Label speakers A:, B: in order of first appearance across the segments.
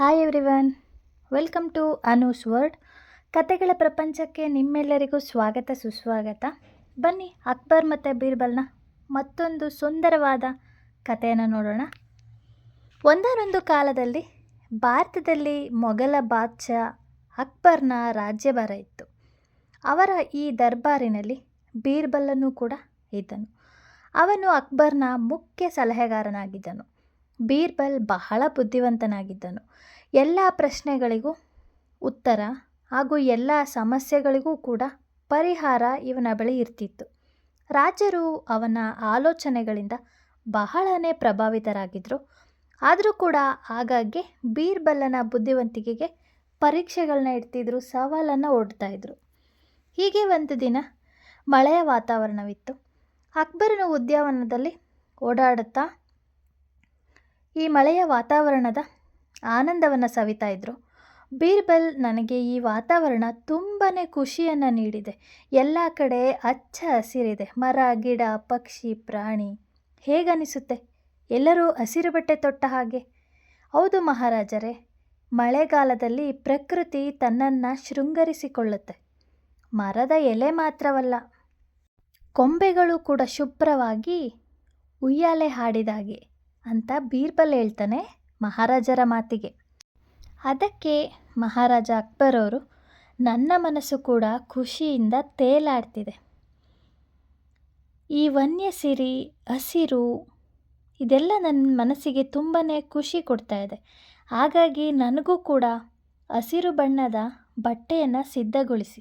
A: Hi everyone welcome to Anu's world ಕತೆಗಳ ಪ್ರಪಂಚಕ್ಕೆ ನಿಮ್ಮೆಲ್ಲರಿಗೂ ಸ್ವಾಗತ, ಸುಸ್ವಾಗತ. ಬನ್ನಿ ಅಕ್ಬರ್ ಮತ್ತು ಬೀರ್ಬಲ್ನ ಮತ್ತೊಂದು ಸುಂದರವಾದ ಕಥೆಯನ್ನು ನೋಡೋಣ. ಒಂದಾನೊಂದು ಕಾಲದಲ್ಲಿ ಭಾರತದಲ್ಲಿ ಮೊಘಲ ಬಾದ್ಶಾ ಅಕ್ಬರ್ನ ರಾಜ್ಯಭಾರ ಇತ್ತು. ಅವರ ಈ ದರ್ಬಾರಿನಲ್ಲಿ ಬೀರ್ಬಲ್ಲನೂ ಕೂಡ ಇದ್ದನು. ಅವನು ಅಕ್ಬರ್ನ ಮುಖ್ಯ ಸಲಹೆಗಾರನಾಗಿದ್ದನು. ಬೀರ್ಬಲ್ ಬಹಳ ಬುದ್ಧಿವಂತನಾಗಿದ್ದನು. ಎಲ್ಲ ಪ್ರಶ್ನೆಗಳಿಗೂ ಉತ್ತರ ಹಾಗೂ ಎಲ್ಲ ಸಮಸ್ಯೆಗಳಿಗೂ ಕೂಡ ಪರಿಹಾರ ಇವನ ಬಳಿ ಇರ್ತಿತ್ತು. ರಾಜರು ಅವನ ಆಲೋಚನೆಗಳಿಂದ ಬಹಳನೇ ಪ್ರಭಾವಿತರಾಗಿದ್ದರು ಆದರೂ ಕೂಡ ಆಗಾಗ್ಗೆ ಬೀರ್ಬಲ್ಲನ ಬುದ್ಧಿವಂತಿಕೆಗೆ ಪರೀಕ್ಷೆಗಳನ್ನ ಇಡ್ತಿದ್ರು, ಸವಾಲನ್ನು ಒಡ್ತಾ ಇದ್ರು. ಹೀಗೆ ಒಂದು ದಿನ ಮಳೆಯ ವಾತಾವರಣವಿತ್ತು. ಅಕ್ಬರನ ಉದ್ಯಾನವನದಲ್ಲಿ ಓಡಾಡುತ್ತಾ ಈ ಮಳೆಯ ವಾತಾವರಣದ ಆನಂದವನ್ನು ಸವಿತಾ ಇದ್ದರು ಬೀರ್ಬಲ್ ನನಗೆ ಈ ವಾತಾವರಣ ತುಂಬಾ ಖುಷಿಯನ್ನು ನೀಡಿದೆ. ಎಲ್ಲ ಕಡೆ ಹಚ್ಚ ಹಸಿರಿದೆ. ಮರ, ಗಿಡ, ಪಕ್ಷಿ, ಪ್ರಾಣಿ. ಹೇಗನಿಸುತ್ತೆ ಎಲ್ಲರೂ ಹಸಿರು ಬಟ್ಟೆ ತೊಟ್ಟ ಹಾಗೆ? ಹೌದು ಮಹಾರಾಜರೇ, ಮಳೆಗಾಲದಲ್ಲಿ ಪ್ರಕೃತಿ ತನ್ನನ್ನು ಶೃಂಗರಿಸಿಕೊಳ್ಳುತ್ತೆ. ಮರದ ಎಲೆ ಮಾತ್ರವಲ್ಲ, ಕೊಂಬೆಗಳು ಕೂಡ ಶುಭ್ರವಾಗಿ ಉಯ್ಯಾಲೆ ಹಾಡಿದಾಗೆ ಅಂತ ಬೀರ್ಬಲ್ ಹೇಳ್ತಾನೆ ಮಹಾರಾಜರ ಮಾತಿಗೆ. ಅದಕ್ಕೆ ಮಹಾರಾಜ ಅಕ್ಬರ್ ಅವರು, ನನ್ನ ಮನಸ್ಸು ಕೂಡ ಖುಷಿಯಿಂದ ತೇಲಾಡ್ತಿದೆ. ಈ ವನ್ಯಸಿರಿ, ಹಸಿರು, ಇದೆಲ್ಲ ನನ್ನ ಮನಸ್ಸಿಗೆ ತುಂಬಾ ಖುಷಿ ಕೊಡ್ತಾ ಇದೆ. ಹಾಗಾಗಿ ನನಗೂ ಕೂಡ ಹಸಿರು ಬಣ್ಣದ ಬಟ್ಟೆಯನ್ನು ಸಿದ್ಧಗೊಳಿಸಿ.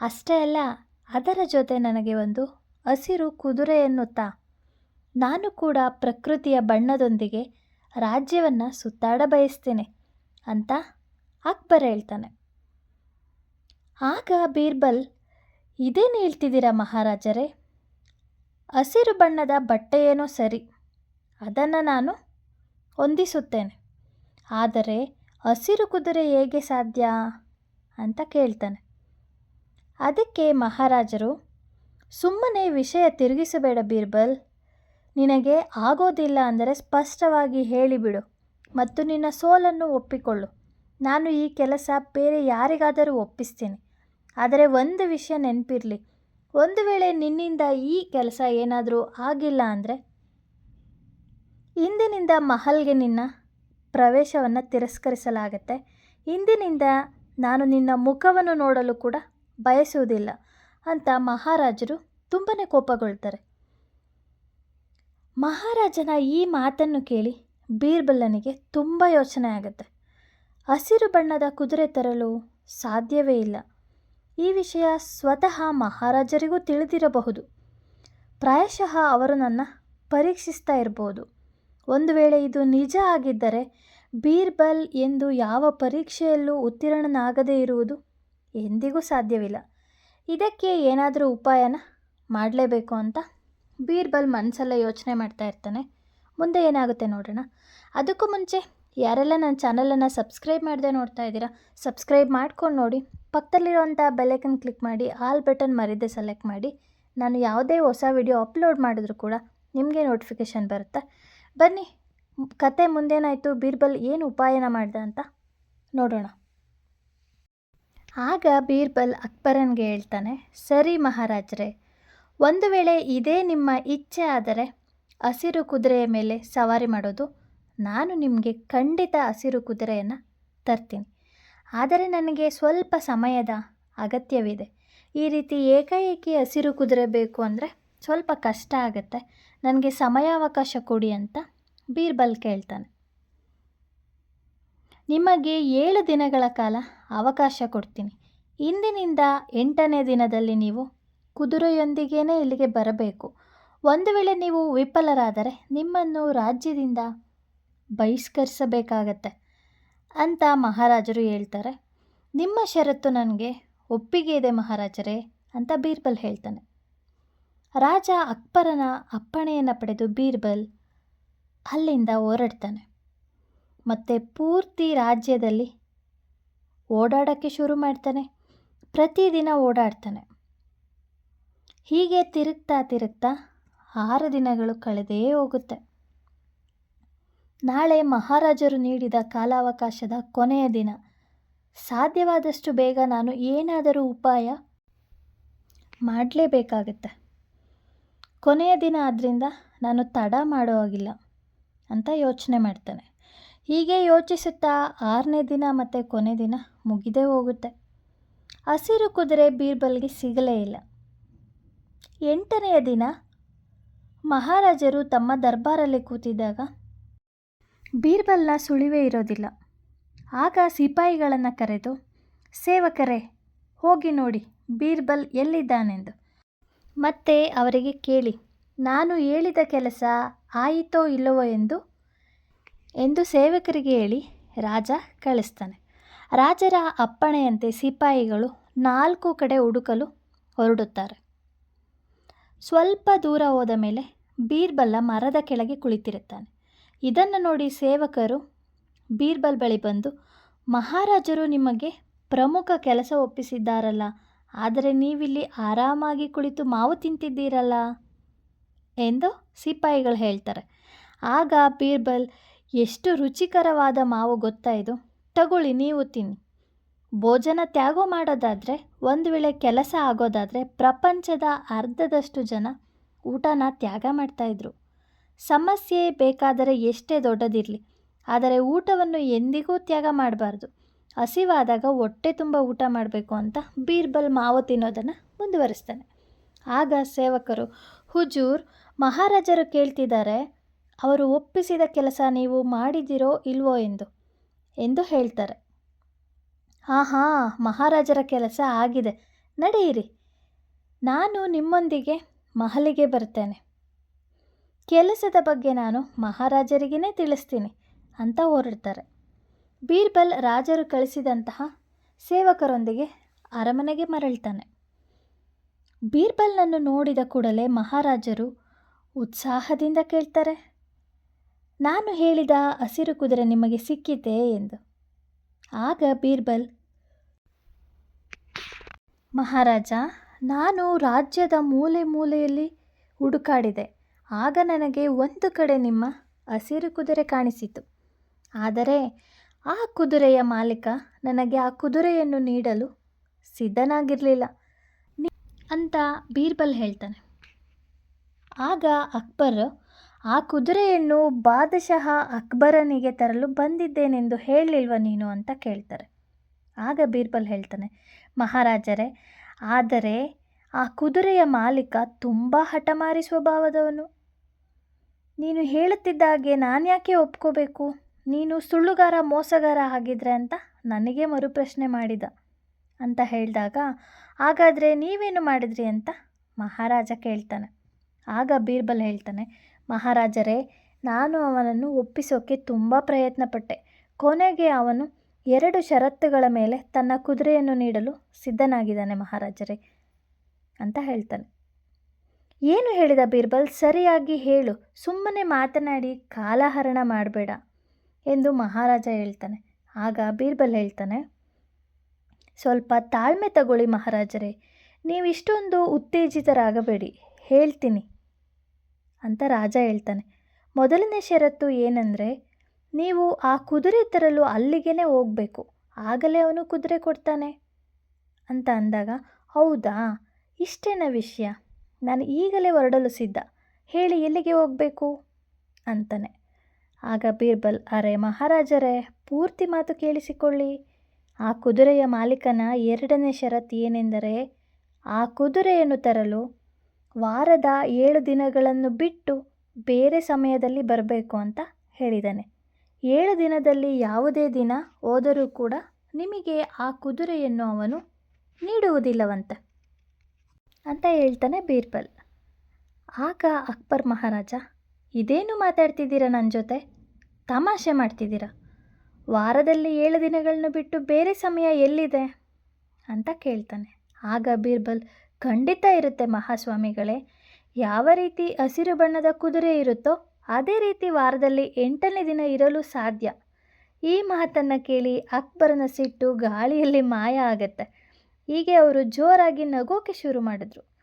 A: ಅಷ್ಟೇ ಅಲ್ಲ, ಅದರ ಜೊತೆ ನನಗೆ ಒಂದು ಹಸಿರು ಕುದುರೆ ತಾ ನಾನು ಕೂಡ ಪ್ರಕೃತಿಯ ಬಣ್ಣದೊಂದಿಗೆ ರಾಜ್ಯವನ್ನು ಸುತ್ತಾಡ ಬಯಸ್ತೇನೆ ಅಂತ ಅಕ್ಬರ್ ಹೇಳ್ತಾನೆ. ಆಗ ಬೀರ್ಬಲ್, ಇದೇನು ಹೇಳ್ತಿದ್ದೀರಾ ಮಹಾರಾಜರೇ? ಹಸಿರು ಬಣ್ಣದ ಬಟ್ಟೆಯೇನೋ ಸರಿ, ಅದನ್ನು ನಾನು ಹೊಂದಿಸುತ್ತೇನೆ. ಆದರೆ ಹಸಿರು ಕುದುರೆ ಹೇಗೆ ಸಾಧ್ಯ? ಅಂತ ಕೇಳ್ತಾನೆ. ಅದಕ್ಕೆ ಮಹಾರಾಜರು, ಸುಮ್ಮನೆ ವಿಷಯ ತಿರುಗಿಸಬೇಡ ಬೀರ್ಬಲ್ ನಿನಗೆ ಆಗೋದಿಲ್ಲ ಅಂದರೆ ಸ್ಪಷ್ಟವಾಗಿ ಹೇಳಿಬಿಡು ಮತ್ತು ನಿನ್ನ ಸೋಲನ್ನು ಒಪ್ಪಿಕೊಳ್ಳು. ನಾನು ಈ ಕೆಲಸ ಬೇರೆ ಯಾರಿಗಾದರೂ ಒಪ್ಪಿಸ್ತೀನಿ. ಆದರೆ ಒಂದು ವಿಷಯ ನೆನಪಿರಲಿ. ಒಂದು ವೇಳೆ ನಿನ್ನಿಂದ ಈ ಕೆಲಸ ಏನಾದರೂ ಆಗಿಲ್ಲ ಅಂದರೆ? ಇಂದಿನಿಂದ ಮಹಲ್ಗೆ ನಿನ್ನ ಪ್ರವೇಶವನ್ನು ತಿರಸ್ಕರಿಸಲಾಗತ್ತೆ. ಇಂದಿನಿಂದ ನಾನು ನಿನ್ನ ಮುಖವನ್ನು ನೋಡಲು ಕೂಡ ಬಯಸುವುದಿಲ್ಲ ಅಂತ ಮಹಾರಾಜರು ತುಂಬಾ ಕೋಪಗೊಳ್ತಾರೆ. ಮಹಾರಾಜನ ಈ ಮಾತನ್ನು ಕೇಳಿ ಬೀರ್ಬಲ್ಲನಿಗೆ ತುಂಬ ಯೋಚನೆ ಆಗುತ್ತೆ. ಹಸಿರು ಬಣ್ಣದ ಕುದುರೆ ತರಲು ಸಾಧ್ಯವೇ ಇಲ್ಲ. ಈ ವಿಷಯ ಸ್ವತಃ ಮಹಾರಾಜರಿಗೂ ತಿಳಿದಿರಬಹುದು. ಪ್ರಾಯಶಃ ಅವರು ನನ್ನ ಪರೀಕ್ಷಿಸ್ತಾ ಇರ್ಬೋದು. ಒಂದು ವೇಳೆ ಇದು ನಿಜ ಆಗಿದ್ದರೆ ಬೀರ್ಬಲ್ ಎಂದು ಯಾವ ಪರೀಕ್ಷೆಯಲ್ಲೂ ಉತ್ತೀರ್ಣನಾಗದೇ ಇರುವುದು ಎಂದಿಗೂ ಸಾಧ್ಯವಿಲ್ಲ. ಇದಕ್ಕೆ ಏನಾದರೂ ಉಪಾಯನ ಮಾಡಲೇಬೇಕು ಅಂತ ಬೀರ್ಬಲ್ ಮನಸ್ಸಲ್ಲೇ ಯೋಚನೆ ಮಾಡ್ತಾ ಇರ್ತಾನೆ. ಮುಂದೆ ಏನಾಗುತ್ತೆ ನೋಡೋಣ. ಅದಕ್ಕೂ ಮುಂಚೆ ಯಾರೆಲ್ಲ ನನ್ನ ಚಾನಲನ್ನು ಸಬ್ಸ್ಕ್ರೈಬ್ ಮಾಡದೆ ನೋಡ್ತಾ ಇದ್ದೀರಾ, ಸಬ್ಸ್ಕ್ರೈಬ್ ಮಾಡ್ಕೊಂಡು ನೋಡಿ. ಪಕ್ಕದಲ್ಲಿರುವಂಥ ಬೆಲೆಕನ್ ಕ್ಲಿಕ್ ಮಾಡಿ, ಆಲ್ ಬಟನ್ ಮರಿದೆ ಸೆಲೆಕ್ಟ್ ಮಾಡಿ. ನಾನು ಯಾವುದೇ ಹೊಸ ವಿಡಿಯೋ ಅಪ್ಲೋಡ್ ಮಾಡಿದ್ರು ಕೂಡ ನಿಮಗೆ ನೋಟಿಫಿಕೇಷನ್ ಬರುತ್ತೆ. ಬನ್ನಿ, ಕತೆ ಮುಂದೇನಾಯಿತು, ಬೀರ್ಬಲ್ ಏನು ಉಪಾಯನ ಮಾಡ್ದೆ ಅಂತ ನೋಡೋಣ. ಆಗ ಬೀರ್ಬಲ್ ಅಕ್ಬರನ್ಗೆ ಹೇಳ್ತಾನೆ, ಸರಿ ಮಹಾರಾಜರೇ ಒಂದು ವೇಳೆ ಇದೇ ನಿಮ್ಮ ಇಚ್ಛೆ ಆದರೆ ಹಸಿರು ಕುದುರೆಯ ಮೇಲೆ ಸವಾರಿ ಮಾಡೋದು, ನಾನು ನಿಮಗೆ ಖಂಡಿತ ಹಸಿರು ಕುದುರೆಯನ್ನು ತರ್ತೀನಿ. ಆದರೆ ನನಗೆ ಸ್ವಲ್ಪ ಸಮಯದ ಅಗತ್ಯವಿದೆ. ಈ ರೀತಿ ಏಕಾಏಕಿ ಹಸಿರು ಕುದುರೆ ಬೇಕು ಅಂದರೆ ಸ್ವಲ್ಪ ಕಷ್ಟ ಆಗುತ್ತೆ. ನನಗೆ ಸಮಯಾವಕಾಶ ಕೊಡಿ ಅಂತ ಬೀರ್ಬಲ್ ಕೇಳ್ತಾನೆ. ನಿಮಗೆ ಏಳು ದಿನಗಳ ಕಾಲ ಅವಕಾಶ ಕೊಡ್ತೀನಿ. ಇಂದಿನಿಂದ ಎಂಟನೇ ದಿನದಲ್ಲಿ ನೀವು ಕುದುರೆಯೊಂದಿಗೇ ಇಲ್ಲಿಗೆ ಬರಬೇಕು. ಒಂದು ವೇಳೆ ನೀವು ವಿಫಲರಾದರೆ ನಿಮ್ಮನ್ನು ರಾಜ್ಯದಿಂದ ಬಹಿಷ್ಕರಿಸಬೇಕಾಗತ್ತೆ ಅಂತ ಮಹಾರಾಜರು ಹೇಳ್ತಾರೆ. ನಿಮ್ಮ ಷರತ್ತು ನನಗೆ ಒಪ್ಪಿಗೆ ಇದೆ ಮಹಾರಾಜರೇ ಅಂತ ಬೀರ್ಬಲ್ ಹೇಳ್ತಾನೆ. ರಾಜ ಅಕ್ಬರನ ಅಪ್ಪಣೆಯನ್ನು ಪಡೆದು ಬೀರ್ಬಲ್ ಅಲ್ಲಿಂದ ಹೊರಡ್ತಾನೆ ಮತ್ತು ಪೂರ್ತಿ ರಾಜ್ಯದಲ್ಲಿ ಓಡಾಡೋಕ್ಕೆ ಶುರು ಮಾಡ್ತಾನೆ. ಪ್ರತಿದಿನ ಓಡಾಡ್ತಾನೆ. ಹೀಗೆ ತಿರುಗ್ತಾ ತಿರುಗ್ತಾ ಆರು ದಿನಗಳು ಕಳೆದೇ ಹೋಗುತ್ತೆ. ನಾಳೆ ಮಹಾರಾಜರು ನೀಡಿದ ಕಾಲಾವಕಾಶದ ಕೊನೆಯ ದಿನ. ಸಾಧ್ಯವಾದಷ್ಟು ಬೇಗ ನಾನು ಏನಾದರೂ ಉಪಾಯ ಮಾಡಲೇಬೇಕಾಗತ್ತೆ. ಕೊನೆಯ ದಿನ ಆದ್ದರಿಂದ ನಾನು ತಡ ಮಾಡೋ ಹಾಗಿಲ್ಲ ಅಂತ ಯೋಚನೆ ಮಾಡ್ತೇನೆ. ಹೀಗೆ ಯೋಚಿಸುತ್ತಾ ಆರನೇ ದಿನ ಮತ್ತು ಕೊನೆ ದಿನ ಮುಗಿದೇ ಹೋಗುತ್ತೆ. ಹಸಿರು ಕುದುರೆ ಬೀರ್ಬಲ್ಗೆ ಸಿಗಲೇ ಇಲ್ಲ. ಎಂಟನೆಯ ದಿನ ಮಹಾರಾಜರು ತಮ್ಮ ದರ್ಬಾರಲ್ಲಿ ಕೂತಿದ್ದಾಗ ಬೀರ್ಬಲ್ನ ಸುಳಿವೇ ಇರೋದಿಲ್ಲ. ಆಗ ಸಿಪಾಯಿಗಳನ್ನು ಕರೆದು, ಸೇವಕರೇ, ಹೋಗಿ ನೋಡಿ, ಬೀರ್ಬಲ್ ಎಲ್ಲಿದ್ದಾನೆಂದು. ಮತ್ತೆ ಅವರಿಗೆ ಕೇಳಿ, ನಾನು ಹೇಳಿದ ಕೆಲಸ ಆಯಿತೋ ಇಲ್ಲವೋ ಎಂದು? ಎಂದು ಸೇವಕರಿಗೆ ಹೇಳಿ ರಾಜ ಕಳಿಸ್ತಾನೆ. ರಾಜರ ಅಪ್ಪಣೆಯಂತೆ ಸಿಪಾಯಿಗಳು ನಾಲ್ಕು ಕಡೆ ಹುಡುಕಲು ಹೊರಡುತ್ತಾರೆ. ಸ್ವಲ್ಪ ದೂರ ಹೋದ ಮೇಲೆ ಬೀರ್ಬಲ್ಲ ಮರದ ಕೆಳಗೆ ಕುಳಿತಿರುತ್ತಾನೆ. ಇದನ್ನು ನೋಡಿ ಸೇವಕರು ಬೀರ್ಬಲ್ ಬಳಿ ಬಂದು, ಮಹಾರಾಜರು ನಿಮಗೆ ಪ್ರಮುಖ ಕೆಲಸ ಒಪ್ಪಿಸಿದ್ದಾರಲ್ಲ, ಆದರೆ ನೀವಿಲ್ಲಿ ಆರಾಮಾಗಿ ಕುಳಿತು ಮಾವು ತಿಂತಿದ್ದೀರಲ್ಲ ಎಂದು ಸಿಪಾಯಿಗಳು ಹೇಳ್ತಾರೆ. ಆಗ ಬೀರ್ಬಲ್, ಎಷ್ಟು ರುಚಿಕರವಾದ ಮಾವು ಗೊತ್ತಾ ಇದು? ತಗೊಳ್ಳಿ, ನೀವು ತಿನ್ನಿ. ಭೋಜನ ತ್ಯಾಗ ಮಾಡೋದಾದರೆ, ಒಂದು ವೇಳೆ ಕೆಲಸ ಆಗೋದಾದರೆ ಪ್ರಪಂಚದ ಅರ್ಧದಷ್ಟು ಜನ ಊಟನ ತ್ಯಾಗ ಮಾಡ್ತಾಯಿದ್ರು ಸಮಸ್ಯೆ ಬೇಕಾದರೆ ಎಷ್ಟೇ ದೊಡ್ಡದಿರಲಿ, ಆದರೆ ಊಟವನ್ನು ಎಂದಿಗೂ ತ್ಯಾಗ ಮಾಡಬಾರ್ದು. ಹಸಿವಾದಾಗ ಹೊಟ್ಟೆ ತುಂಬ ಊಟ ಮಾಡಬೇಕು ಅಂತ ಬೀರ್ಬಲ್ ಮಾವು ತಿನ್ನೋದನ್ನು ಮುಂದುವರಿಸ್ತಾನೆ. ಆಗ ಸೇವಕರು, ಹುಜೂರ್, ಮಹಾರಾಜರು ಕೇಳ್ತಿದ್ದಾರೆ, ಅವರು ಒಪ್ಪಿಸಿದ ಕೆಲಸ ನೀವು ಮಾಡಿದಿರೋ ಇಲ್ವೋ ಎಂದು ಎಂದು ಹೇಳ್ತಾರೆ. ಹಾಂ ಹಾಂ ಮಹಾರಾಜರ ಕೆಲಸ ಆಗಿದೆ. ನಡೆಯಿರಿ. ನಾನು ನಿಮ್ಮೊಂದಿಗೆ ಮಹಲಿಗೆ ಬರ್ತೇನೆ. ಕೆಲಸದ ಬಗ್ಗೆ ನಾನು ಮಹಾರಾಜರಿಗೇ ತಿಳಿಸ್ತೀನಿ, ಅಂತ ಹೊರಡ್ತಾರೆ. ಬೀರ್ಬಲ್ ರಾಜರು ಕಳಿಸಿದಂತಹ ಸೇವಕರೊಂದಿಗೆ ಅರಮನೆಗೆ ಮರಳ್ತಾನೆ. ಬೀರ್ಬಲ್ನನ್ನು ನೋಡಿದ ಕೂಡಲೇ ಮಹಾರಾಜರು ಉತ್ಸಾಹದಿಂದ ಕೇಳ್ತಾರೆ, ನಾನು ಹೇಳಿದ ಹಸಿರು ಕುದುರೆ ನಿಮಗೆ ಸಿಕ್ಕಿತೆ? ಎಂದು. ಆಗ ಬೀರ್ಬಲ್ ಮಹಾರಾಜ, ನಾನು ರಾಜ್ಯದ ಮೂಲೆ ಮೂಲೆಯಲ್ಲಿ ಹುಡುಕಾಡಿದೆ. ಆಗ ನನಗೆ ಒಂದು ಕಡೆ ನಿಮ್ಮ ಹಸಿರು ಕುದುರೆ ಕಾಣಿಸಿತು. ಆದರೆ ಆ ಕುದುರೆಯ ಮಾಲೀಕ ನನಗೆ ಆ ಕುದುರೆಯನ್ನು ನೀಡಲು ಸಿದ್ಧನಾಗಿರಲಿಲ್ಲ. ಅಂತ ಬೀರ್ಬಲ್ ಹೇಳ್ತಾನೆ. ಆಗ ಅಕ್ಬರ್, ಆ ಕುದುರೆಯನ್ನು ಬಾದಶಃ ಅಕ್ಬರನಿಗೆ ತರಲು ಬಂದಿದ್ದೇನೆಂದು ಹೇಳಿಲ್ವ ನೀನು ಅಂತ ಕೇಳ್ತಾರೆ. ಆಗ ಬೀರ್ಬಲ್ ಹೇಳ್ತಾನೆ ಮಹಾರಾಜರೇ, ಆದರೆ ಆ ಕುದುರೆಯ ಮಾಲೀಕ ತುಂಬ ಹಠಮಾರಿ ಸ್ವಭಾವದವನು ನೀನು ಹೇಳುತ್ತಿದ್ದ ಹಾಗೆ ನಾನು ಯಾಕೆ ಒಪ್ಕೋಬೇಕು? ನೀನು ಸುಳ್ಳುಗಾರ, ಮೋಸಗಾರ ಆಗಿದ್ರೆ ಅಂತ ನನಗೆ ಮರುಪ್ರಶ್ನೆ ಮಾಡಿದ ಅಂತ ಹೇಳಿದಾಗ, ಹಾಗಾದರೆ ನೀವೇನು ಮಾಡಿದ್ರಿ ಅಂತ ಮಹಾರಾಜ ಕೇಳ್ತಾನೆ. ಆಗ ಬೀರ್ಬಲ್ ಹೇಳ್ತಾನೆ, ಮಹಾರಾಜರೇ, ನಾನು ಅವನನ್ನು ಒಪ್ಪಿಸೋಕ್ಕೆ ತುಂಬ ಪ್ರಯತ್ನಪಟ್ಟೆ. ಕೊನೆಗೆ ಅವನು ಎರಡು ಷರತ್ತುಗಳ ಮೇಲೆ ತನ್ನ ಕುದುರೆಯನ್ನು ನೀಡಲು ಸಿದ್ಧನಾಗಿದ್ದಾನೆ ಮಹಾರಾಜರೇ ಅಂತ ಹೇಳ್ತಾನೆ. ಏನು ಹೇಳಿದ ಬೀರ್ಬಲ್? ಸರಿಯಾಗಿ ಹೇಳು. ಸುಮ್ಮನೆ ಮಾತನಾಡಿ ಕಾಲಹರಣ ಮಾಡಬೇಡ ಎಂದು ಮಹಾರಾಜ ಹೇಳ್ತಾನೆ. ಆಗ ಬೀರ್ಬಲ್ ಹೇಳ್ತಾನೆ, ಸ್ವಲ್ಪ ತಾಳ್ಮೆ ತಗೊಳ್ಳಿ ಮಹಾರಾಜರೇ. ನೀವಿಷ್ಟೊಂದು ಉತ್ತೇಜಿತರಾಗಬೇಡಿ. ಹೇಳ್ತೀನಿ ಅಂತ ರಾಜ ಹೇಳ್ತಾನೆ. ಮೊದಲನೇ ಷರತ್ತು ಏನಂದರೆ ನೀವು ಆ ಕುದುರೆ ತರಲು ಅಲ್ಲಿಗೇ ಹೋಗಬೇಕು. ಆಗಲೇ ಅವನು ಕುದುರೆ ಕೊಡ್ತಾನೆ. ಅಂತ ಅಂದಾಗ, ಹೌದಾ? ಇಷ್ಟೇನ ವಿಷಯ? ನಾನು ಈಗಲೇ ಹೊರಡಲು ಸಿದ್ಧ. ಹೇಳಿ ಎಲ್ಲಿಗೆ ಹೋಗಬೇಕು? ಅಂತಾನೆ. ಆಗ ಬೀರ್ಬಲ್, ಅರೆ ಮಹಾರಾಜರೇ, ಪೂರ್ತಿ ಮಾತು ಕೇಳಿಸಿಕೊಳ್ಳಿ. ಆ ಕುದುರೆಯ ಮಾಲೀಕನ ಎರಡನೇ ಷರತ್ತು ಏನೆಂದರೆ, ಆ ಕುದುರೆಯನ್ನು ತರಲು ವಾರದ ಏಳು ದಿನಗಳನ್ನು ಬಿಟ್ಟು ಬೇರೆ ಸಮಯದಲ್ಲಿ ಬರಬೇಕು ಅಂತ ಹೇಳಿದ್ದಾನೆ ಏಳು ದಿನದಲ್ಲಿ ಯಾವುದೇ ದಿನ ಹೋದರೂ ಕೂಡ ನಿಮಗೆ ಆ ಕುದುರೆಯನ್ನು ಅವನು ನೀಡುವುದಿಲ್ಲವಂತೆ. ಅಂತ ಹೇಳ್ತಾನೆ ಬೀರ್ಬಲ್. ಆಗ ಅಕ್ಬರ್ ಮಹಾರಾಜ, ಇದೇನು ಮಾತಾಡ್ತಿದ್ದೀರಾ ನನ್ನ ಜೊತೆ? ತಮಾಷೆ ಮಾಡ್ತಿದ್ದೀರಾ? ವಾರದಲ್ಲಿ ಏಳು ದಿನಗಳನ್ನು ಬಿಟ್ಟು ಬೇರೆ ಸಮಯ ಎಲ್ಲಿದೆ? ಅಂತ ಕೇಳ್ತಾನೆ. ಆಗ ಬೀರ್ಬಲ್, ಖಂಡಿತ ಇರುತ್ತೆ ಮಹಾಸ್ವಾಮಿಗಳೇ, ಯಾವ ರೀತಿ ಹಸಿರು ಬಣ್ಣದ ಕುದುರೆ ಇರುತ್ತೋ ಅದೇ ರೀತಿ ವಾರದಲ್ಲಿ ಎಂಟನೇ ದಿನ ಇರಲು ಸಾಧ್ಯ. ಈ ಮಾತನ್ನು ಕೇಳಿ ಅಕ್ಬರನ ಸಿಟ್ಟು ಗಾಳಿಯಲ್ಲಿ ಮಾಯ ಆಗತ್ತೆ. ಹೀಗೆ ಅವರು ಜೋರಾಗಿ ನಗೋಕೆ ಶುರು ಮಾಡಿದ್ರು.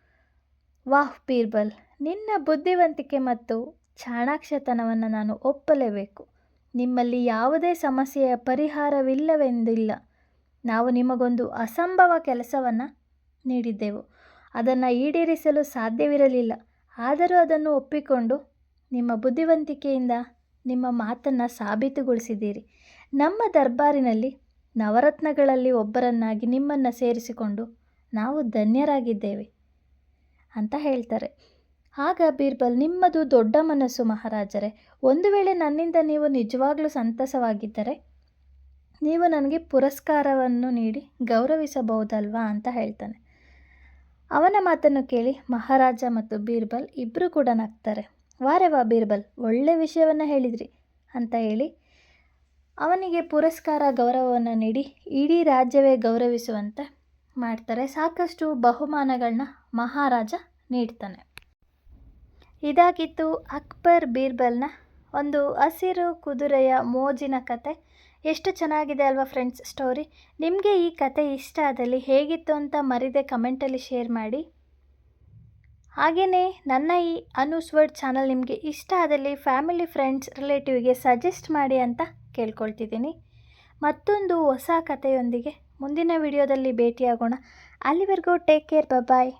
A: ವಾಹ್ ಬೀರ್ಬಲ್, ನಿನ್ನ ಬುದ್ಧಿವಂತಿಕೆ ಮತ್ತು ಚಾಣಾಕ್ಷತನವನ್ನು ನಾನು ಒಪ್ಪಲೇಬೇಕು. ನಿಮ್ಮಲ್ಲಿ ಯಾವುದೇ ಸಮಸ್ಯೆಯ ಪರಿಹಾರವಿಲ್ಲವೆಂದಿಲ್ಲ. ನಾವು ನಿಮಗೊಂದು ಅಸಂಭವ ಕೆಲಸವನ್ನು ನೀಡಿದ್ದೆವು. ಅದನ್ನು ಈಡೇರಿಸಲು ಸಾಧ್ಯವಿರಲಿಲ್ಲ. ಆದರೂ ಅದನ್ನು ಒಪ್ಪಿಕೊಂಡು ನಿಮ್ಮ ಬುದ್ಧಿವಂತಿಕೆಯಿಂದ ನಿಮ್ಮ ಮಾತನ್ನು ಸಾಬೀತುಗೊಳಿಸಿದ್ದೀರಿ. ನಮ್ಮ ದರ್ಬಾರಿನಲ್ಲಿ ನವರತ್ನಗಳಲ್ಲಿ ಒಬ್ಬರನ್ನಾಗಿ ನಿಮ್ಮನ್ನು ಸೇರಿಸಿಕೊಂಡು ನಾವು ಧನ್ಯರಾಗಿದ್ದೇವೆ ಅಂತ ಹೇಳ್ತಾರೆ. ಆಗ ಬೀರ್ಬಲ್, ನಿಮ್ಮದು ದೊಡ್ಡ ಮನಸ್ಸು ಮಹಾರಾಜರೇ, ಒಂದು ವೇಳೆ ನನ್ನಿಂದ ನೀವು ನಿಜವಾಗ್ಲೂ ಸಂತಸವಾಗಿದ್ದರೆ ನೀವು ನನಗೆ ಪುರಸ್ಕಾರವನ್ನು ನೀಡಿ ಗೌರವಿಸಬಹುದಲ್ವಾ ಅಂತ ಹೇಳ್ತಾನೆ. ಅವನ ಮಾತನ್ನು ಕೇಳಿ ಮಹಾರಾಜ ಮತ್ತು ಬೀರ್ಬಲ್ ಇಬ್ಬರೂ ಕೂಡ ನಗ್ತಾರೆ. ವಾರೆ ವಾ ಬೀರ್ಬಲ್, ಒಳ್ಳೆ ವಿಷಯವನ್ನು ಹೇಳಿದ್ರಿ ಅಂತ ಹೇಳಿ ಅವನಿಗೆ ಪುರಸ್ಕಾರ, ಗೌರವವನ್ನು ನೀಡಿ ಇಡೀ ರಾಜ್ಯವೇ ಗೌರವಿಸುವಂತೆ ಮಾಡ್ತಾರೆ. ಸಾಕಷ್ಟು ಬಹುಮಾನಗಳನ್ನ ಮಹಾರಾಜ ನೀಡ್ತಾನೆ. ಇದಾಗಿತ್ತು ಅಕ್ಬರ್ ಬೀರ್ಬಲ್ನ ಒಂದು ಹಸಿರು ಕುದುರೆಯ ಮೋಜಿನ ಕತೆ. ಎಷ್ಟು ಚೆನ್ನಾಗಿದೆ ಅಲ್ವಾ ಫ್ರೆಂಡ್ಸ್ ಸ್ಟೋರಿ? ನಿಮಗೆ ಈ ಕತೆ ಇಷ್ಟ ಆದಲ್ಲಿ ಹೇಗಿತ್ತು ಅಂತ ಮರಿದೆ ಕಮೆಂಟಲ್ಲಿ ಶೇರ್ ಮಾಡಿ. ಹಾಗೆಯೇ ನನ್ನ ಈ ಅನುಸ್ವರ್ಡ್ ಚಾನಲ್ ನಿಮಗೆ ಇಷ್ಟ ಆದಲ್ಲಿ ಫ್ಯಾಮಿಲಿ ಫ್ರೆಂಡ್ಸ್ ರಿಲೇಟಿವ್ಗೆ ಸಜೆಸ್ಟ್ ಮಾಡಿ ಅಂತ ಕೇಳ್ಕೊಳ್ತಿದ್ದೀನಿ. ಮತ್ತೊಂದು ಹೊಸ ಕಥೆಯೊಂದಿಗೆ ಮುಂದಿನ ವಿಡಿಯೋದಲ್ಲಿ ಭೇಟಿಯಾಗೋಣ. ಅಲ್ಲಿವರೆಗೂ ಟೇಕ್ ಕೇರ್ ಬಾಯ್